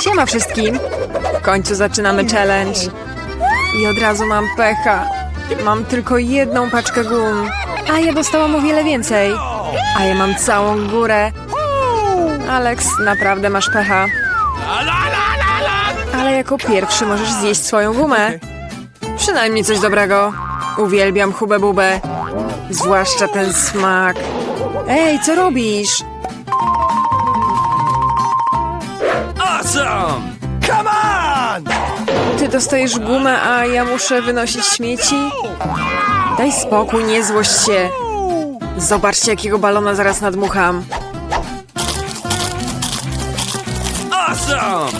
Siema wszystkim. W końcu zaczynamy challenge. I od razu mam pecha. Mam tylko jedną paczkę gum. A ja dostałam o wiele więcej. A ja mam całą górę. Alex, naprawdę masz pecha. Ale jako pierwszy możesz zjeść swoją gumę. Przynajmniej coś dobrego. Uwielbiam hubę bubę. Zwłaszcza ten smak. Ej, co robisz? Awesome! Come on! Ty dostajesz gumę, a ja muszę wynosić śmieci? Daj spokój, nie złość się. Zobaczcie, jakiego balona zaraz nadmucham. Awesome!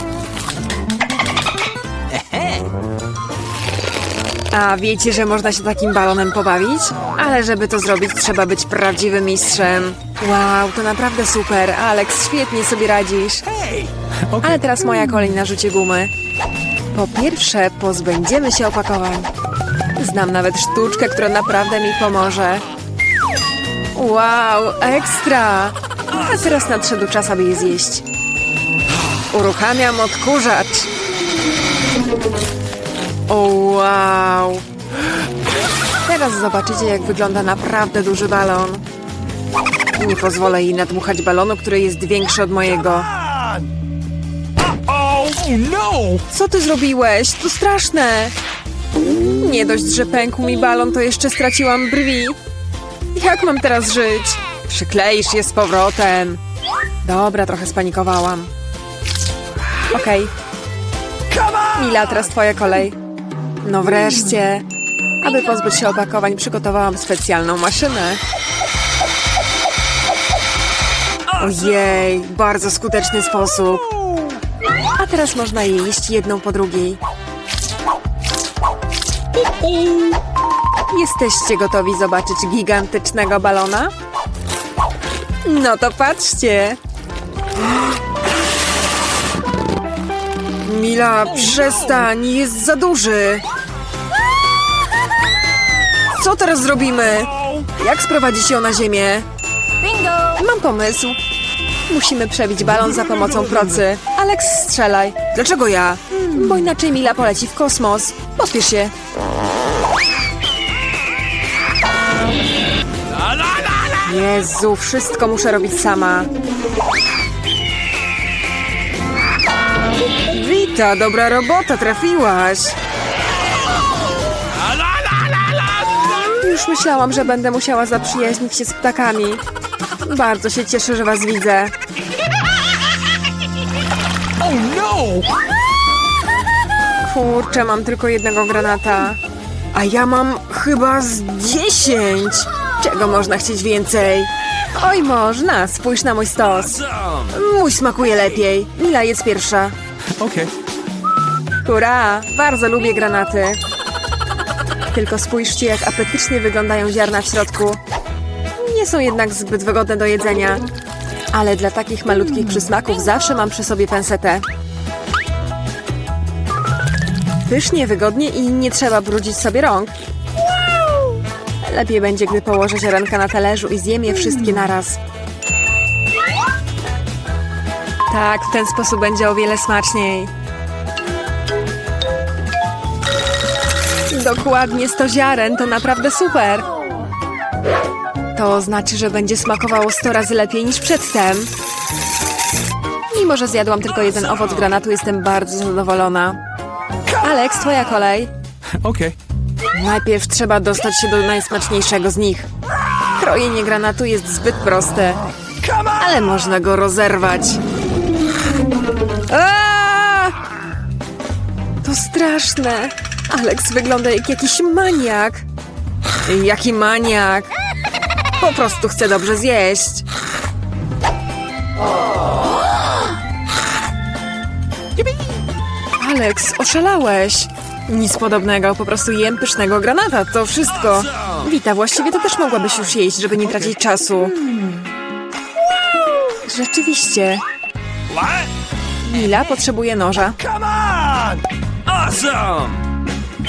A wiecie, że można się takim balonem pobawić? Ale żeby to zrobić, trzeba być prawdziwym mistrzem. Wow, to naprawdę super. Alex, świetnie sobie radzisz. Ale teraz moja kolej na rzucie gumy. Po pierwsze, pozbędziemy się opakowań. Znam nawet sztuczkę, która naprawdę mi pomoże. Wow, ekstra! A teraz nadszedł czas, aby je zjeść. Uruchamiam odkurzacz. Wow! Teraz zobaczycie, jak wygląda naprawdę duży balon. Nie pozwolę jej nadmuchać balonu, który jest większy od mojego. No! Co ty zrobiłeś? To straszne! Nie dość, że pękł mi balon, to jeszcze straciłam brwi. Jak mam teraz żyć? Przykleisz je z powrotem. Dobra, trochę spanikowałam. Okej, on! Mila, teraz twoja kolej. No wreszcie. Aby pozbyć się opakowań, przygotowałam specjalną maszynę. Ojej, bardzo skuteczny sposób. A teraz można je jeść jedną po drugiej. Jesteście gotowi zobaczyć gigantycznego balona? No to patrzcie. Mila, przestań, jest za duży. Co teraz zrobimy? Jak sprowadzić ją na ziemię? Mam pomysł. Musimy przebić balon za pomocą procy. Alex, strzelaj. Dlaczego ja? Bo inaczej Mila poleci w kosmos. Pospiesz się. Jezu, wszystko muszę robić sama. Wita, dobra robota, trafiłaś. Już myślałam, że będę musiała zaprzyjaźnić się z ptakami. Bardzo się cieszę, że was widzę. Oh no! Kurczę, mam tylko jednego granata. A ja mam chyba z dziesięć. Czego można chcieć więcej? Oj, można. Spójrz na mój stos. Mój smakuje lepiej. Mila jest pierwsza. Okay. Hurra! Bardzo lubię granaty. Tylko spójrzcie, jak apetycznie wyglądają ziarna w środku. Nie są jednak zbyt wygodne do jedzenia. Ale dla takich malutkich przysmaków zawsze mam przy sobie pensetę. Pysznie, wygodnie i nie trzeba brudzić sobie rąk. Lepiej będzie, gdy położę ziarenka na talerzu i zjem je wszystkie naraz. Tak, w ten sposób będzie o wiele smaczniej. Dokładnie 100 ziaren, to naprawdę super. To znaczy, że będzie smakowało 100 razy lepiej niż przedtem. Mimo, że zjadłam tylko jeden owoc granatu, jestem bardzo zadowolona. Alex, twoja kolej. Okay. Najpierw trzeba dostać się do najsmaczniejszego z nich. Krojenie granatu jest zbyt proste, ale można go rozerwać. Aaa! To straszne. Alex wygląda jak jakiś maniak. Jaki maniak? Po prostu chce dobrze zjeść. Alex, oszalałeś. Nic podobnego, po prostu jem pysznego granata, to wszystko. Wita, właściwie to też mogłabyś już jeść, żeby nie tracić czasu. Rzeczywiście. Mila potrzebuje noża. Come on! Awesome!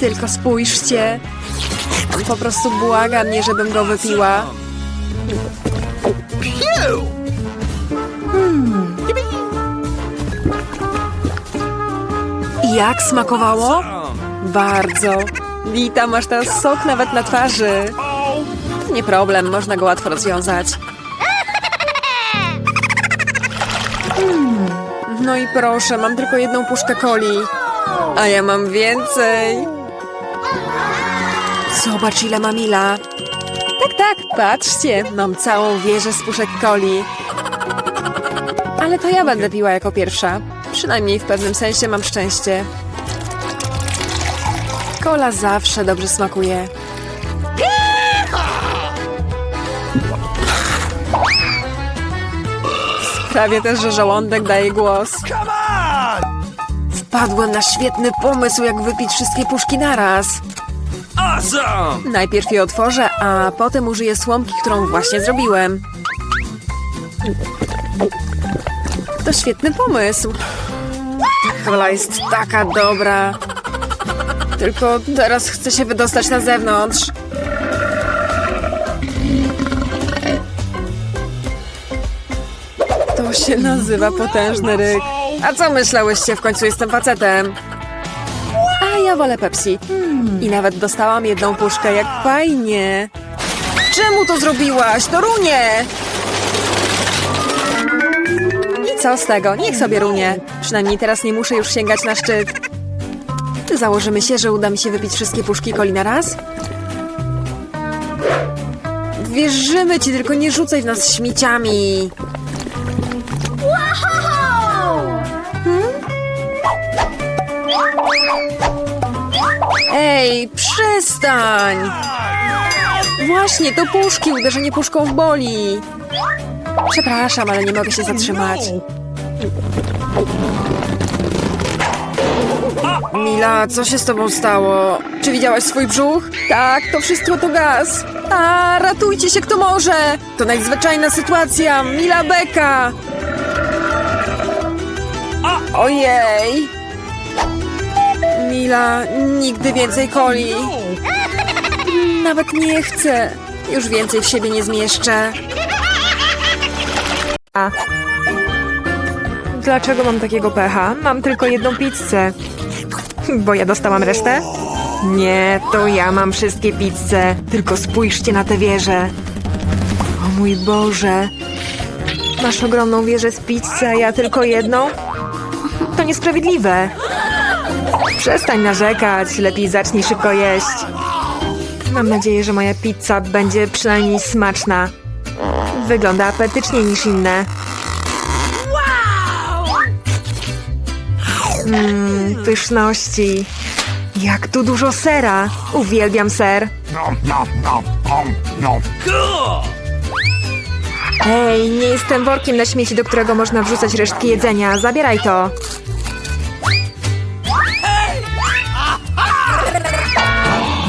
Tylko spójrzcie. Po prostu błaga mnie, żebym go wypiła. I Jak smakowało? Bardzo. Wita, masz teraz sok nawet na twarzy. Nie problem, można go łatwo rozwiązać. Mm, No i proszę, mam tylko jedną puszkę coli. A ja mam więcej. Zobacz, ile ma Mila. Tak, tak, patrzcie, mam całą wieżę z puszek coli. Ale to ja będę piła jako pierwsza. Przynajmniej w pewnym sensie mam szczęście. Kola zawsze dobrze smakuje. Sprawię też, że żołądek daje głos. Wpadłem na świetny pomysł, jak wypić wszystkie puszki naraz. Awesome! Najpierw je otworzę, a potem użyję słomki, którą właśnie zrobiłem. To świetny pomysł. Kola jest taka dobra. Tylko teraz chcę się wydostać na zewnątrz. To się nazywa potężny ryk. A co myślałyście? W końcu jestem facetem. A ja wolę Pepsi. I nawet dostałam jedną puszkę, jak fajnie. Czemu to zrobiłaś? To runie! I co z tego? Niech sobie runie. Przynajmniej teraz nie muszę już sięgać na szczyt. Założymy się, że uda mi się wypić wszystkie puszki coli na raz? Wierzymy ci, tylko nie rzucaj w nas śmieciami. Ej, przestań! Właśnie, to puszki, uderzenie puszką w boli. Przepraszam, ale nie mogę się zatrzymać. Mila, co się z tobą stało? Czy widziałaś swój brzuch? Tak, to wszystko to gaz. A, ratujcie się kto może! To nadzwyczajna sytuacja! Mila Beka! Ojej! Mila, nigdy więcej coli. Nawet nie chcę. Już więcej w siebie nie zmieszczę. A. Dlaczego mam takiego pecha? Mam tylko jedną pizzę. Bo ja dostałam resztę? Nie, to ja mam wszystkie pizze. Tylko spójrzcie na tę wieżę. O mój Boże. Masz ogromną wieżę z pizzy, a ja tylko jedną? To niesprawiedliwe. Przestań narzekać, lepiej zacznij szybko jeść. Mam nadzieję, że moja pizza będzie przynajmniej smaczna. Wygląda apetycznie niż inne. Mmm, pyszności. Jak tu dużo sera. Uwielbiam ser. Hej, nie jestem workiem na śmieci, do którego można wrzucać resztki jedzenia. Zabieraj to.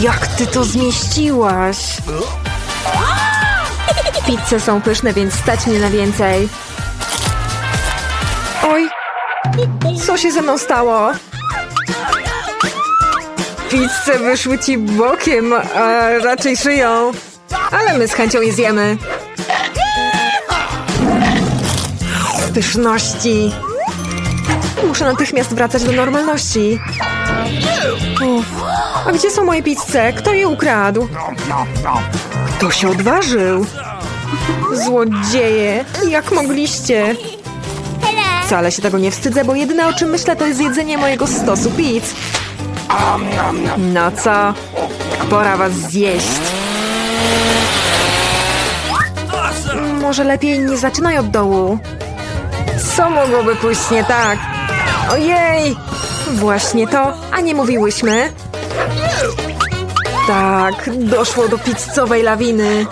Jak ty to zmieściłaś? Pizze są pyszne, więc stać mnie na więcej. Oj, co się ze mną stało? Pizze wyszły ci bokiem, a raczej szyją. Ale my z chęcią je zjemy. Pyszności. Muszę natychmiast wracać do normalności. Uff. A gdzie są moje pizze? Kto je ukradł? Kto się odważył? Złodzieje, jak mogliście? Wcale się tego nie wstydzę, bo jedyne o czym myślę to jest jedzenie mojego stosu pizz. No co? Pora was zjeść. Może lepiej nie zaczynaj od dołu. Co mogłoby pójść nie tak? Ojej! Właśnie to, a nie mówiłyśmy? Tak, doszło do pizzowej lawiny.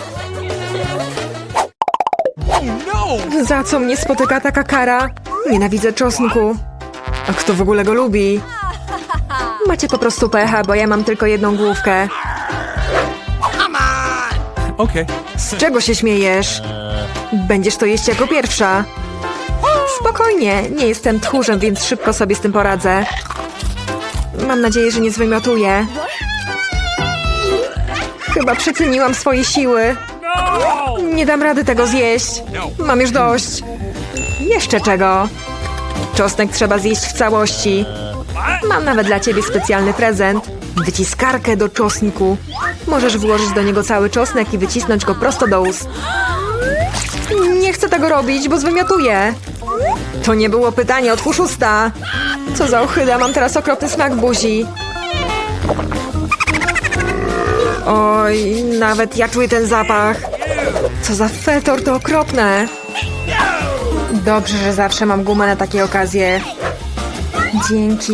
Za co mnie spotyka taka kara? Nienawidzę czosnku. A kto w ogóle go lubi? Macie po prostu pecha, bo ja mam tylko jedną główkę. Okay. Z czego się śmiejesz? Będziesz to jeść jako pierwsza. Spokojnie, nie jestem tchórzem, więc szybko sobie z tym poradzę. Mam nadzieję, że nie zwymiotuję. Chyba przeceniłam swoje siły. Nie dam rady tego zjeść. Mam już dość. Jeszcze czego? Czosnek trzeba zjeść w całości. Mam nawet dla ciebie specjalny prezent. Wyciskarkę do czosnku. Możesz włożyć do niego cały czosnek i wycisnąć go prosto do ust. Nie chcę tego robić, bo zwymiotuję. To nie było pytanie, otwórz usta. Co za ochyda, mam teraz okropny smak buzi. Oj, nawet ja czuję ten zapach. Co za fetor, to okropne. Dobrze, że zawsze mam gumę na takie okazje. Dzięki.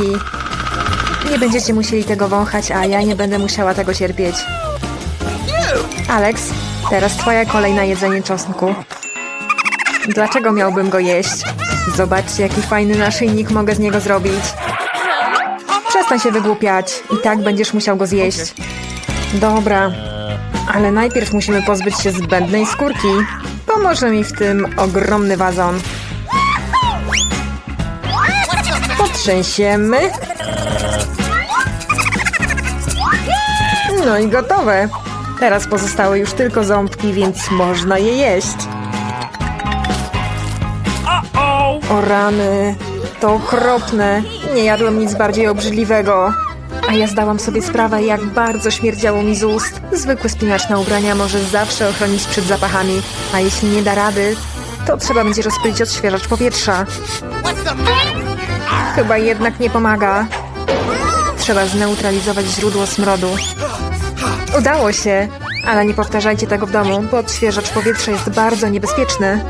Nie będziecie musieli tego wąchać, a ja nie będę musiała tego cierpieć. Alex, teraz twoja kolej na jedzenie czosnku. Dlaczego miałbym go jeść? Zobaczcie, jaki fajny naszyjnik mogę z niego zrobić. Przestań się wygłupiać. I tak będziesz musiał go zjeść. Dobra, ale najpierw musimy pozbyć się zbędnej skórki. Pomoże mi w tym ogromny wazon. Potrzęsiemy. No i gotowe. Teraz pozostały już tylko ząbki, więc można je jeść. O rany, to okropne. Nie jadłem nic bardziej obrzydliwego. A ja zdałam sobie sprawę, jak bardzo śmierdziało mi z ust. Zwykły spinacz na ubrania może zawsze ochronić przed zapachami, a jeśli nie da rady, to trzeba będzie rozpylić odświeżacz powietrza. Chyba jednak nie pomaga. Trzeba zneutralizować źródło smrodu. Udało się, ale nie powtarzajcie tego w domu, bo odświeżacz powietrza jest bardzo niebezpieczny.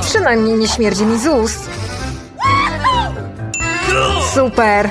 Przynajmniej nie śmierdzi mi z ust. Super!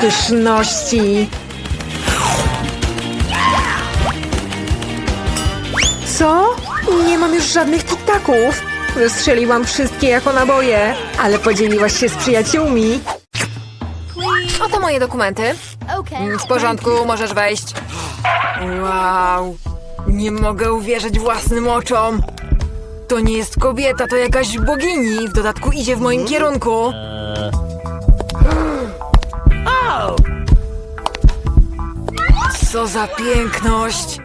Pyszności. Co? Nie mam już żadnych tiktaków. Wystrzeliłam wszystkie jako naboje, ale podzieliłaś się z przyjaciółmi. Oto moje dokumenty. W porządku, możesz wejść. Wow, nie mogę uwierzyć własnym oczom. To nie jest kobieta, to jakaś bogini. W dodatku idzie w moim kierunku. Co za piękność.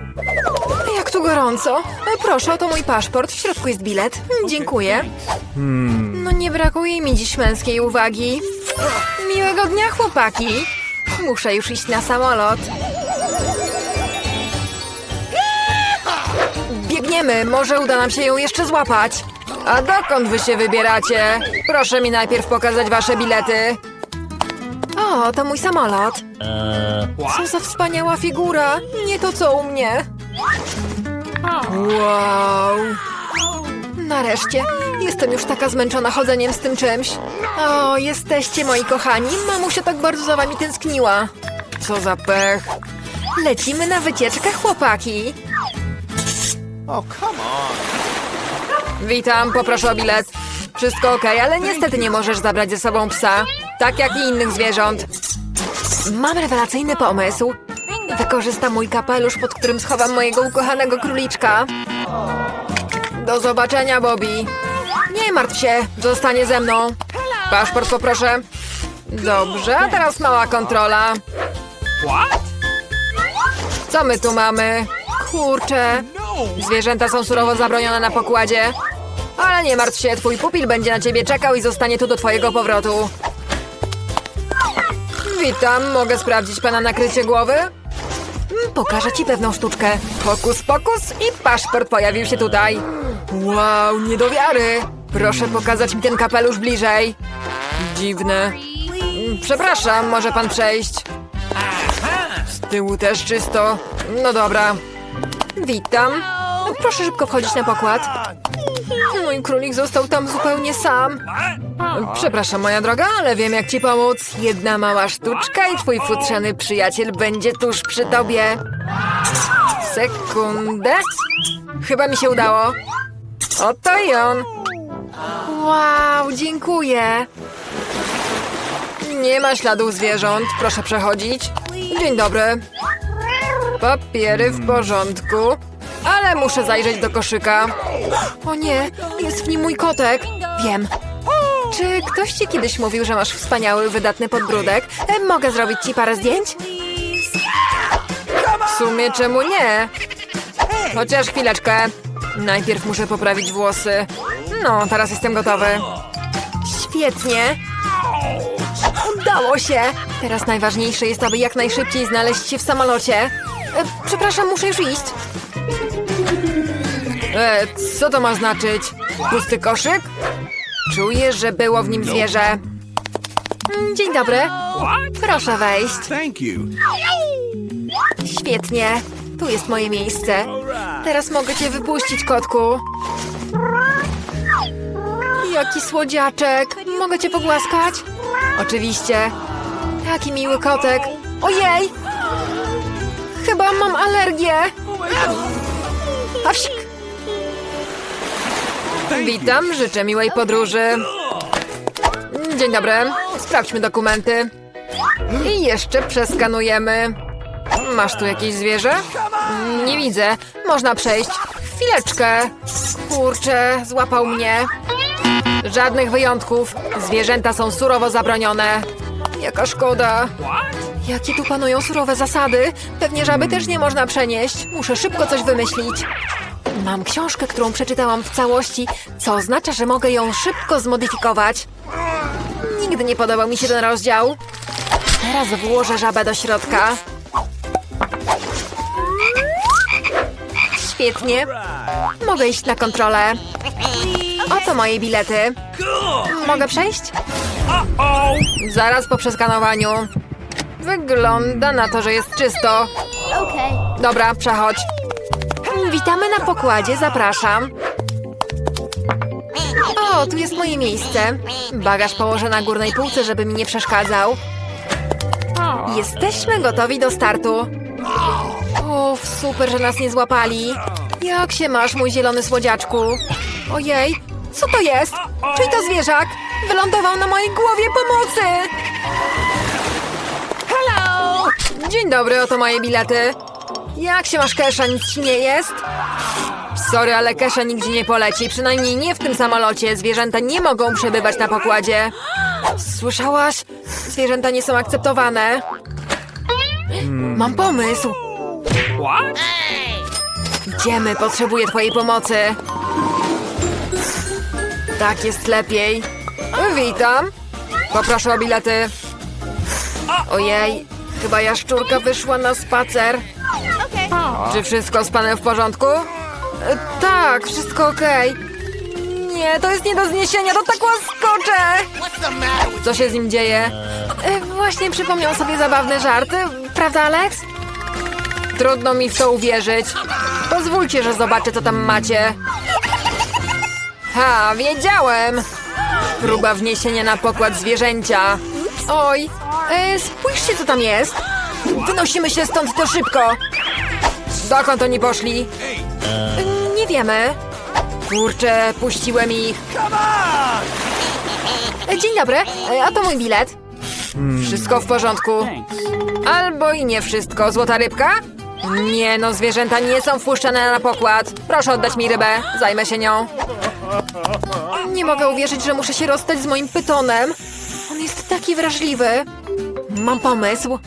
Jak tu gorąco. E, Proszę, oto mój paszport. W środku jest bilet. Dziękuję. No nie brakuje mi dziś męskiej uwagi. Miłego dnia, chłopaki. Muszę już iść na samolot. Biegniemy, może uda nam się ją jeszcze złapać. A dokąd wy się wybieracie? Proszę mi najpierw pokazać wasze bilety. O, to mój samolot. Co za wspaniała figura. Nie to co u mnie. Wow. Nareszcie. Jestem już taka zmęczona chodzeniem z tym czymś. O, jesteście moi kochani. Mamusia tak bardzo za wami tęskniła. Co za pech. Lecimy na wycieczkę, chłopaki. Witam, poproszę o bilet. Wszystko ok, ale niestety nie możesz zabrać ze sobą psa. Tak jak i innych zwierząt. Mam rewelacyjny pomysł. Wykorzystam mój kapelusz, pod którym schowam mojego ukochanego króliczka. Do zobaczenia, Bobby. Nie martw się, zostanie ze mną. Paszport poproszę. Dobrze, a teraz mała kontrola. Co my tu mamy? Kurczę. Zwierzęta są surowo zabronione na pokładzie. Ale nie martw się, twój pupil będzie na ciebie czekał i zostanie tu do twojego powrotu. Witam, mogę sprawdzić pana nakrycie głowy? Mm, Pokażę ci pewną sztuczkę. Pokus, pokus i paszport pojawił się tutaj. Wow, nie do wiary. Proszę pokazać mi ten kapelusz bliżej. Dziwne. Mm, Przepraszam, może pan przejść? Z tyłu też czysto. No dobra. Witam. Proszę szybko wchodzić na pokład. Mój królik został tam zupełnie sam. Przepraszam, moja droga, ale wiem jak ci pomóc. Jedna mała sztuczka i twój futrzany przyjaciel będzie tuż przy tobie. Sekundę. Chyba mi się udało. Oto i on. Wow, dziękuję. Nie ma śladów zwierząt. Proszę przechodzić. Dzień dobry. Papiery w porządku. Ale muszę zajrzeć do koszyka. O nie, jest w nim mój kotek. Wiem. Czy ktoś ci kiedyś mówił, że masz wspaniały, wydatny podbródek? E, Mogę zrobić ci parę zdjęć? W sumie czemu nie? Chociaż chwileczkę. Najpierw muszę poprawić włosy. No, teraz jestem gotowy. Świetnie. Udało się! Teraz najważniejsze jest, aby jak najszybciej znaleźć się w samolocie. E, przepraszam, muszę już iść. E, co to ma znaczyć? Pusty koszyk? Czuję, że było w nim zwierzę. Dzień dobry. Proszę wejść. Thank you. Świetnie. Tu jest moje miejsce. Teraz mogę cię wypuścić, kotku. Jaki słodziaczek. Mogę cię pogłaskać? Oczywiście. Taki miły kotek. Ojej! Chyba mam alergię. A wsik. Witam, życzę miłej podróży. Dzień dobry. Sprawdźmy dokumenty. I jeszcze przeskanujemy. Masz tu jakieś zwierzę? Nie widzę. Można przejść. Chwileczkę. Kurczę, złapał mnie. Żadnych wyjątków. Zwierzęta są surowo zabronione. Jaka szkoda. Jakie tu panują surowe zasady? Pewnie żaby też nie można przenieść. Muszę szybko coś wymyślić. Mam książkę, którą przeczytałam w całości, co oznacza, że mogę ją szybko zmodyfikować. Nigdy nie podobał mi się ten rozdział. Teraz włożę żabę do środka. Świetnie. Mogę iść na kontrolę. Oto moje bilety. Mogę przejść? Zaraz po przeskanowaniu. Wygląda na to, że jest czysto. Dobra, przechodź. Witamy na pokładzie, zapraszam. O, tu jest moje miejsce. Bagaż położę na górnej półce, żeby mi nie przeszkadzał. Jesteśmy gotowi do startu. Uff, super, że nas nie złapali. Jak się masz, mój zielony słodziaczku? Ojej, co to jest? Czyj to zwierzak? Wylądował na mojej głowie pomocy! Hello! Dzień dobry, oto moje bilety. Jak się masz, Kesha? Nic ci nie jest? Sorry, ale Kesha nigdzie nie poleci. Przynajmniej nie w tym samolocie. Zwierzęta nie mogą przebywać na pokładzie. Słyszałaś? Zwierzęta nie są akceptowane. Mam pomysł. What? Idziemy, potrzebuję twojej pomocy. Tak jest lepiej. Witam. Poproszę o bilety. Ojej, chyba jaszczurka wyszła na spacer. Czy wszystko z panem w porządku? E, Tak, wszystko okej. Nie, to jest nie do zniesienia, to tak łaskocze! Co się z nim dzieje? E, Właśnie przypomniał sobie zabawny żart, prawda, Alex? Trudno mi w to uwierzyć. Pozwólcie, że zobaczę, co tam macie. Ha, wiedziałem! Próba wniesienia na pokład zwierzęcia. Oj, e, spójrzcie, co tam jest. Wynosimy się stąd to szybko. Dokąd oni poszli? E, Nie wiemy. Kurczę, puściłem ich. E, Dzień dobry, e, a to mój bilet. Wszystko w porządku. Albo i nie wszystko. Złota rybka? Nie no, zwierzęta nie są wpuszczane na pokład. Proszę oddać mi rybę, zajmę się nią. Nie mogę uwierzyć, że muszę się rozstać z moim pytonem. On jest taki wrażliwy. Mam pomysł.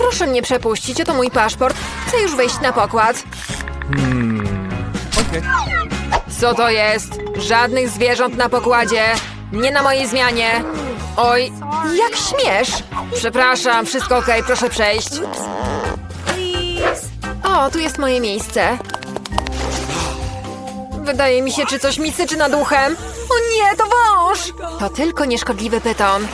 Proszę mnie przepuścić, oto mój paszport. Chcę już wejść na pokład. Co to jest? Żadnych zwierząt na pokładzie. Nie na mojej zmianie. Oj, jak śmiesz? Przepraszam, wszystko okej, proszę przejść. O, tu jest moje miejsce. Wydaje mi się, czy coś mi syczy nad uchem. O nie, to wąż! To tylko nieszkodliwy pyton.